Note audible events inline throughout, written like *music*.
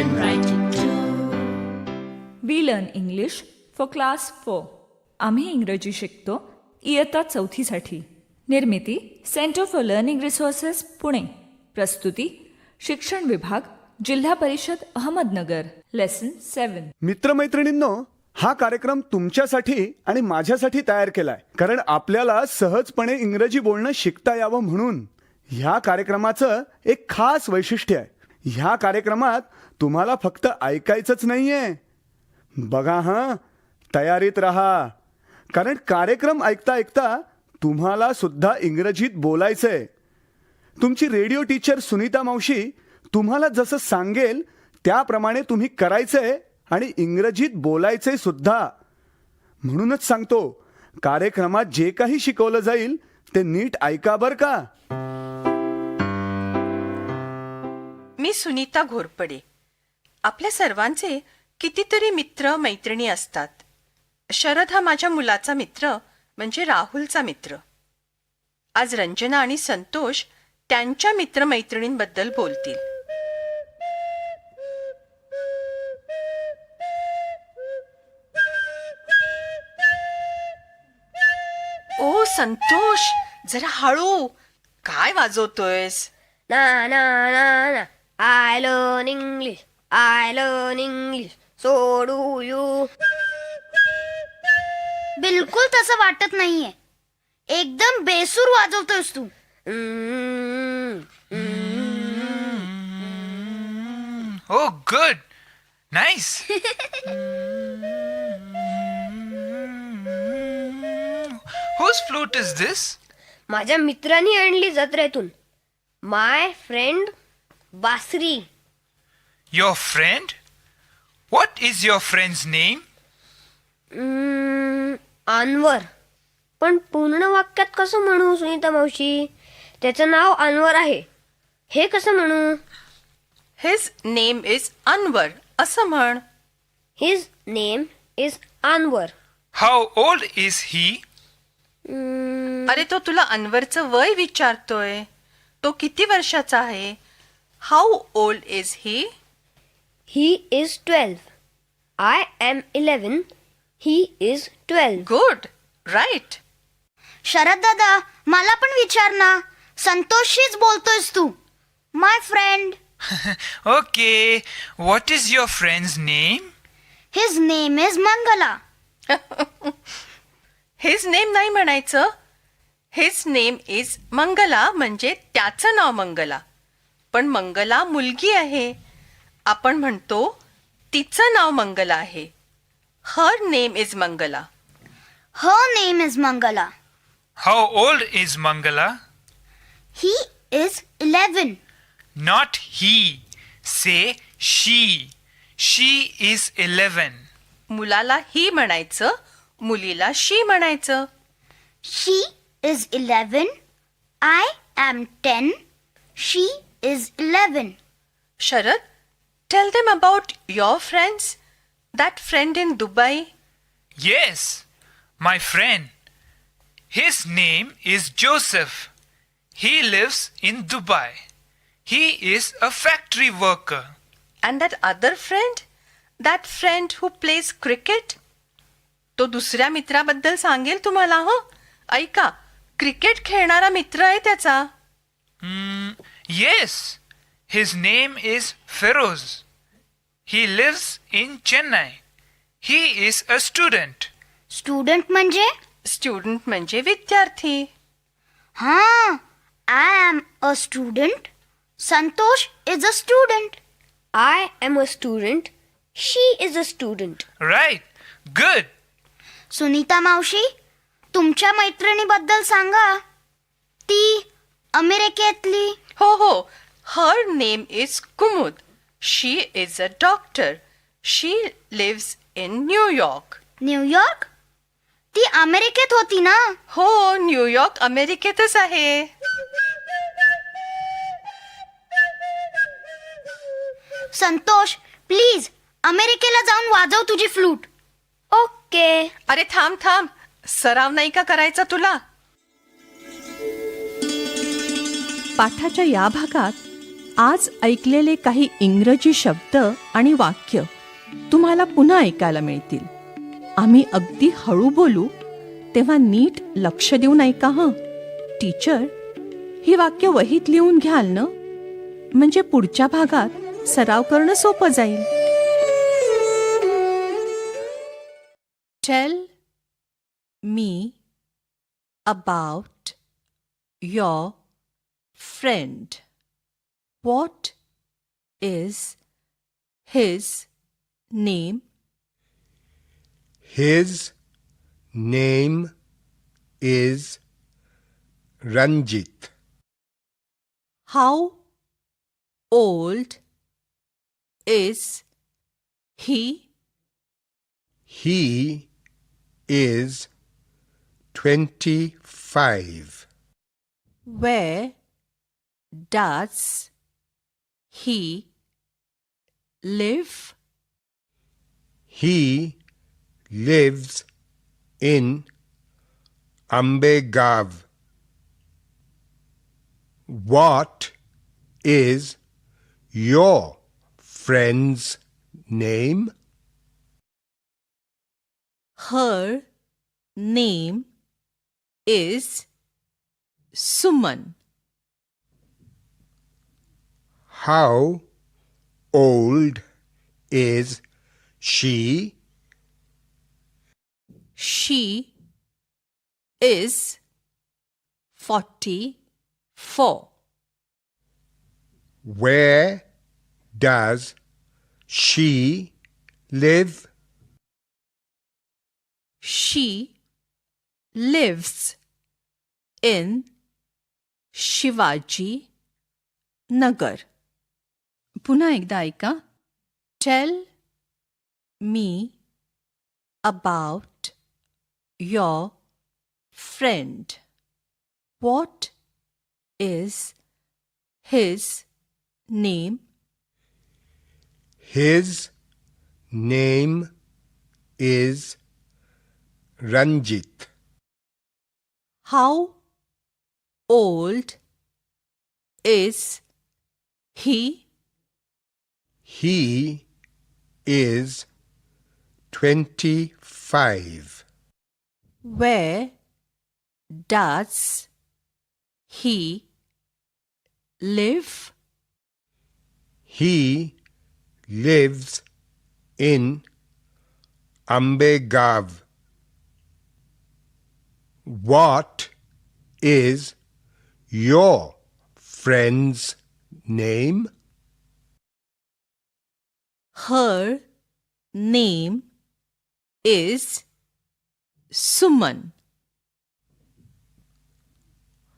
And write it too. We learn English for class four आम्ही इंग्रजी शिकतो इयत्ता चौथीसाठी. Nirmiti centre for learning resources Pune. प्रस्तुती शिक्षण विभाग जिल्हा परिषद अहमदनगर. लेसन सेवन मित्रमैत्रिणींनो हा कार्यक्रम तुमच्यासाठी आणि माझ्यासाठी तयार केलाय. कारण आपल्याला सहजपणे इंग्रजी बोलणं शिकता यावं म्हणून ह्या कार्यक्रमाचं एक खास वैशिष्ट्य आहे. ह्या कार्यक्रमात तुम्हाला फक्त ऐकायचंच नाहीये. बघा हां? तयारीत राहा. कारण कार्यक्रम ऐकता ऐकता तुम्हाला सुद्धा इंग्रजीत बोलायचंय. तुमची रेडिओ टीचर सुनीता मावशी तुम्हाला जसं सांगेल त्याप्रमाणे तुम्ही करायचंय आणि इंग्रजीत बोलायचंय सुद्धा. म्हणूनच सांगतो कार्यक्रमात जे काही शिकवलं जाईल ते नीट ऐका बर का. मी सुनीता घोरपडे. आपल्या सर्वांचे कितीतरी मित्र मैत्रिणी असतात. शरद हा माझ्या मुलाचा मित्र म्हणजे राहुलचा मित्र. आज रंजना आणि संतोष त्यांच्या मित्रमैत्रिणींबद्दल बोलतील. ओ संतोष जरा हळू. काय वाजवतोयस? ना ना ना ना. I learn English I learn English so do you बिलकुल तसं वाटत नाहीये एकदम बेसूर वाजवतोयस तू Oh, good. Nice. *laughs* Whose flute is this? माझ्या मित्रांनी आणली जत्रेतून माय फ्रेंड बासरी Your friend? What is your friend's name? Anwar पण पूर्ण वाक्यात कसं म्हणू सुनीता मावशी? त्याचं नाव अनवर आहे. हे कसं म्हणू? हिज नेम इज अनवर असं म्हण. His name is Anwar How old is he? अरे तो तुला अनवरचं वय विचारतोय. तो किती वर्षाचा आहे? How old is he he is twelve I am eleven he is twelve good right Sharad दादा मला पण विचार ना. संतोषशीच बोलतोयस तू. My friend *laughs* Okay. What is your friend's name? His name is Mangala his name नाही म्हणायचं. हिज नेम इज मंगला म्हणजे त्याचं नाव मंगला. पण मंगला मुलगी आहे. आपण म्हणतो तिचं नाव मंगला आहे हर name is Mangala her name is Mangala How old is Mangala? He is eleven Not he. Say she. She is 11. मुलाला ही म्हणायचं मुलीला शी म्हणायचं she is eleven I am ten she is eleven Sharad Tell them about your friends that friend in Dubai Yes, my friend. His name is Joseph. He lives in Dubai. He is a factory worker. And that other friend that friend who plays cricket तो दुसऱ्या मित्राबद्दल सांगेल तुम्हाला हो ऐका cricket खेळणारा मित्र आहे त्याचा Yes, his name is Feroz. He lives in Chennai. He is a student. Student म्हणजे स्टुडंट म्हणजे विद्यार्थी हा I am a student Santosh is a student I am a student she is a student Right. Good. Sunita मावशी तुमच्या मैत्रिणीबद्दल सांगा ती अमेरिकेतली हो हो her name is Kumud she is a doctor she lives in New York New York ती अमेरिकेत होती ना? हो न्यूयॉर्क अमेरिकेतच आहे. संतोष प्लीज अमेरिकेला जाऊन वाजव तुझी फ्लूट ओके. अरे थांब थांब. सराव नाही का करायचा तुला? पाठाच्या या भागात आज ऐकलेले काही इंग्रजी शब्द आणि वाक्य तुम्हाला पुन्हा ऐकायला मिळतील. आम्ही अगदी हळू बोलू तेव्हा नीट लक्ष देऊन ऐका हं? टीचर ही वाक्य वहीत लिहून घ्याल ना? म्हणजे पुढच्या भागात सराव करणं सोपं जाईल. Tell me about your friend. What is his name? His name is Ranjit. How old is he? He is 25. Where does he live? He lives in Ambegav. What is your friend's name? Her name is Suman. How old is she? She is 44. Where does she live? She lives in Shivaji Nagar. पुन्हा एकदा ऐका tell me about your friend what is his name His name is Ranjit. How old is he He is 25. Where does he live? He lives in Ambegav. What is your friend's name? Her name is Suman.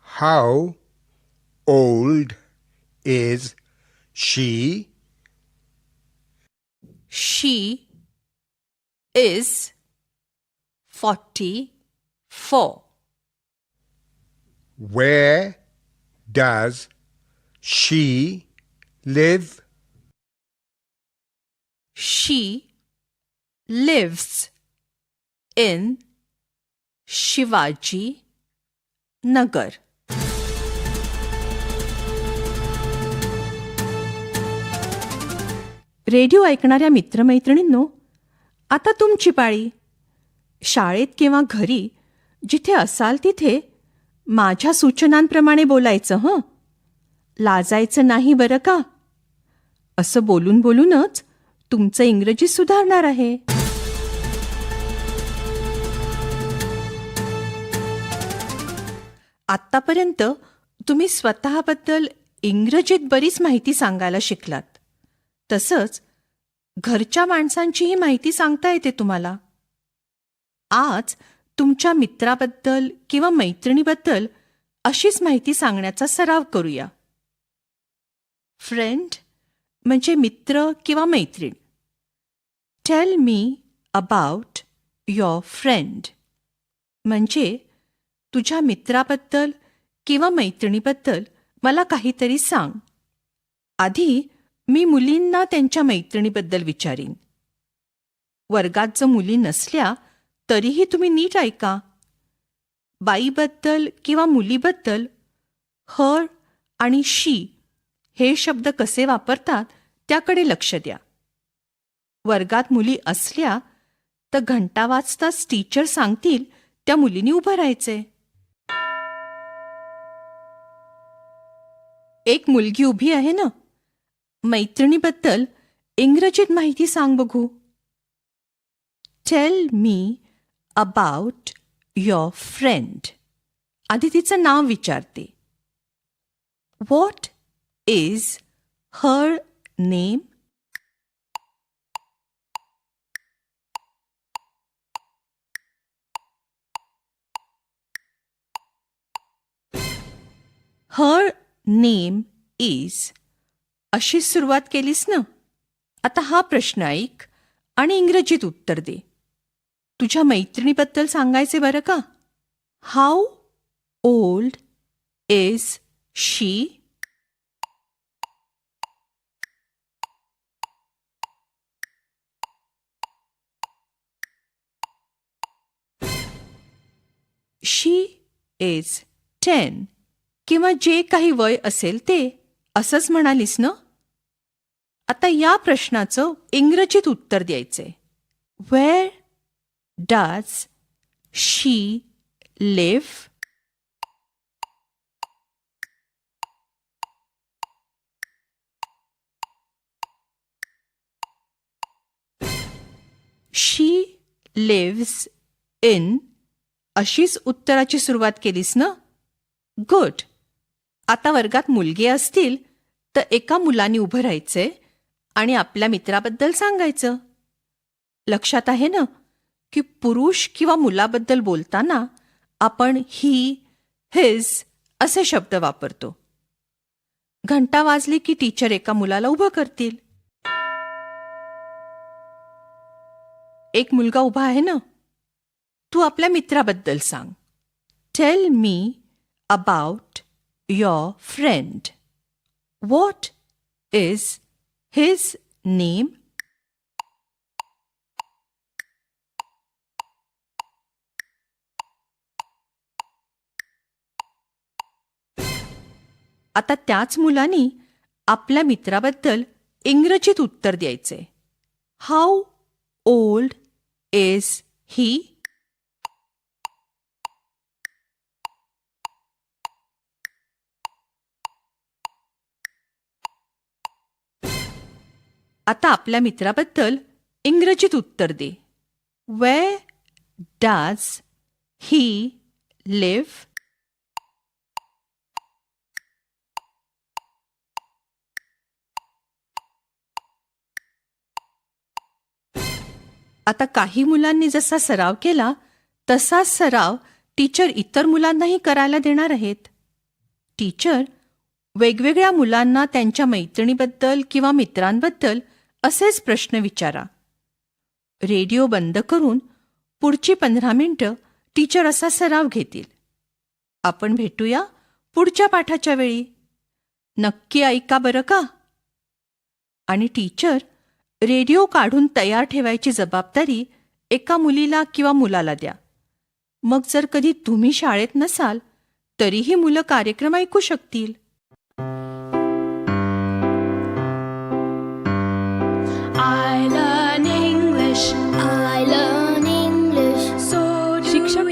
How old is she? She is 44. Where does she live? She lives in Shivaji Nagar. Radio ऐकणाऱ्या मित्रमैत्रिणींनो आता तुमची पाळी. शाळेत किंवा घरी जिथे असाल तिथे माझ्या सूचनांप्रमाणे बोलायचं हं? लाजायचं नाही बरं का? असं बोलून बोलूनच तुमचं इंग्रजी सुधारणार आहे. आत्तापर्यंत तुम्ही स्वतःबद्दल इंग्रजीत बरीच माहिती सांगायला शिकलात. तसंच घरच्या माणसांचीही माहिती सांगता येते तुम्हाला. आज तुमच्या मित्राबद्दल किंवा मैत्रिणीबद्दल अशीच माहिती सांगण्याचा सराव करूया. फ्रेंड म्हणजे मित्र किंवा मैत्रीण. Tell me about your friend म्हणजे तुझ्या मित्राबद्दल किंवा मैत्रिणीबद्दल मला काहीतरी सांग. आधी मी मुलींना त्यांच्या मैत्रिणीबद्दल विचारीन. वर्गात जर मुली नसल्या तरीही तुम्ही नीट ऐका. बाईबद्दल किंवा मुलीबद्दल हर आणि शी हे शब्द कसे वापरतात त्याकडे लक्ष द्या. वर्गात मुली असल्या तर घंटा वाजताच टीचर सांगतील त्या मुलींनी उभं राहायचे एक मुलगी उभी आहे ना? मैत्रिणीबद्दल इंग्रजीत माहिती सांग बघू. Tell me about your friend आधी तिचं नाव विचारते. What is her name her name is अशी सुरुवात केलीस ना? आता हा प्रश्न ऐक आणि इंग्रजीत उत्तर दे. तुझ्या मैत्रिणीबद्दल सांगायचे बरं का? How old is she she is ten. किंवा जे काही वय असेल ते. असंच म्हणालीस ना? आता या प्रश्नाचं इंग्रजीत उत्तर द्यायचंय. Where does she live she lives in अशीच उत्तराची सुरुवात केलीस ना? गुड. आता वर्गात मुलगी असतील तर एका मुलाने उभं राहायचंय आणि आपल्या मित्राबद्दल सांगायचं. लक्षात आहे ना? की पुरुष किंवा मुलाबद्दल बोलताना आपण ही हिज असे शब्द वापरतो. घंटा वाजली की टीचर एका मुलाला उभं करतील. एक मुलगा उभा आहे ना? तू आपल्या मित्राबद्दल सांग. Tell me about your friend what is his name आता त्याच मुलांनी आपल्या मित्राबद्दल इंग्रजीत उत्तर द्यायचे. हाऊ ओल्ड इज ही आता आपल्या मित्राबद्दल इंग्रजीत उत्तर दे. वे डज ही लिव्ह आता काही मुलांनी जसा सराव केला तसाच सराव टीचर इतर मुलांनाही करायला देणार आहेत. टीचर वेगवेगळ्या मुलांना त्यांच्या मैत्रिणीबद्दल किंवा मित्रांबद्दल असेच प्रश्न विचारा. रेडिओ बंद करून पुढची पंधरा मिनिटं टीचर असा सराव घेतील. आपण भेटूया पुढच्या पाठाच्या वेळी. नक्की ऐका बरं का? आणि टीचर रेडिओ काढून तयार ठेवायची जबाबदारी एका मुलीला किंवा मुलाला द्या. मग जर कधी तुम्ही शाळेत नसाल तरीही मुलं कार्यक्रम ऐकू शकतील.